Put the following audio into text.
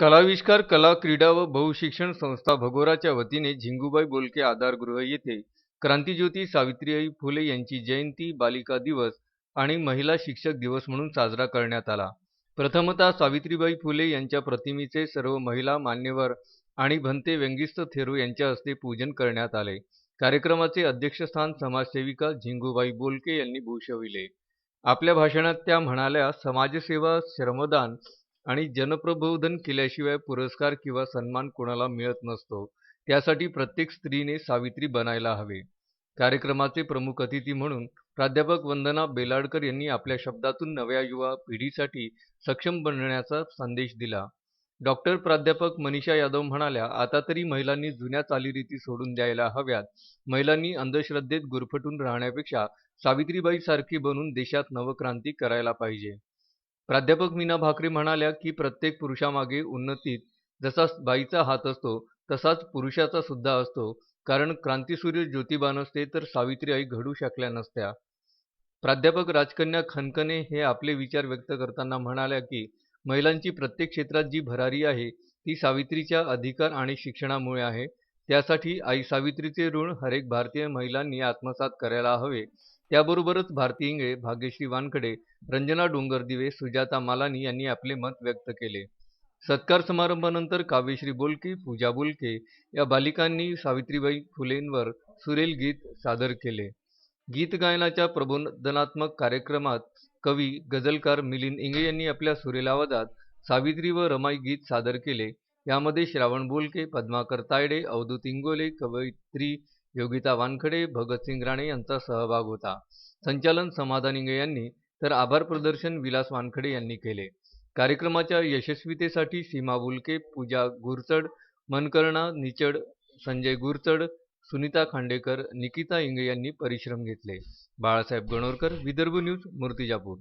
कलाविष्कार कला क्रीडा व बहुशिक्षण संस्था भगोराच्या वतीने झिंगूबाई बोलके आधारगृह येथे क्रांतिज्योती सावित्रीबाई फुले यांची जयंती बालिका दिवस आणि महिला शिक्षक दिवस म्हणून साजरा करण्यात आला. प्रथमतः सावित्रीबाई फुले यांच्या प्रतिमेचे सर्व महिला मान्यवर आणि भंते व्यंगिस्त थेरो यांच्या हस्ते पूजन करण्यात आले. कार्यक्रमाचे अध्यक्षस्थान समाजसेविका झिंगूबाई बोलके यांनी भूषविले. आपल्या भाषणात त्या म्हणाल्या समाजसेवा श्रमदान आणि जनप्रबोधन केल्याशिवाय पुरस्कार किंवा सन्मान कोणाला मिळत नसतो. त्यासाठी प्रत्येक स्त्रीने सावित्री बनायला हवे. कार्यक्रमाचे प्रमुख अतिथी म्हणून प्राध्यापक वंदना बेलाडकर यांनी आपल्या शब्दातून नव्या युवा पिढीसाठी सक्षम बनण्याचा संदेश दिला. डॉक्टर प्राध्यापक मनीषा यादव म्हणाल्या आता तरी महिलांनी जुन्या चालीरीती सोडून द्यायला हव्यात. महिलांनी अंधश्रद्धेत गुरफटून राहण्यापेक्षा सावित्रीबाई सारखी बनून देशात नवक्रांती करायला पाहिजे. प्राध्यापक मीना भाकरी म्हणाल्या की प्रत्येक पुरुषामागे उन्नतीत जसा बाईचा हात असतो तसाच पुरुषाचा सुद्धा असतो. कारण क्रांतीसूर्य ज्योतिबा नसते तर सावित्री आई घडू शकल्या नसत्या. प्राध्यापक राजकन्या खनकने हे आपले विचार व्यक्त करताना म्हणाल्या की महिलांची प्रत्येक क्षेत्रात जी भरारी आहे ती सावित्रीच्या अधिकार आणि शिक्षणामुळे आहे. त्यासाठी आई सावित्रीचे ऋण हरेक भारतीय महिलांनी आत्मसात करायला हवे. त्याबरोबरच भारती इंगळे भाग्यश्री वानखडे रंजना डोंगर दिवे सुजाता मालानी यांनी आपले मत व्यक्त केले. सत्कार समारंभानंतर काव्यश्री बोलके पूजा बोलके या बालिकांनी सावित्रीबाई फुलेंवर सुरेल गीत सादर केले. गीत गायनाच्या प्रबोधनात्मक कार्यक्रमात कवी गझलकार मिलिंद इंगळे यांनी आपल्या सुरेल आवाजात सावित्री व रमाई गीत सादर केले. यामध्ये श्रावण बोलके पद्माकर तायडे अवधूत इंगोले कवयित्री योगिता वानखडे भगतसिंग राणे यांचा सहभाग होता. संचालन समाधान इंगे यांनी तर आभार प्रदर्शन विलास वानखडे यांनी केले. कार्यक्रमाच्या यशस्वीतेसाठी सीमा बुलके पूजा गुरचड मनकर्णा निचड संजय गुरचड सुनीता खांडेकर निकिता इंगे यांनी परिश्रम घेतले. बाळासाहेब गणोरकर विदर्भ न्यूज मूर्तिजापूर.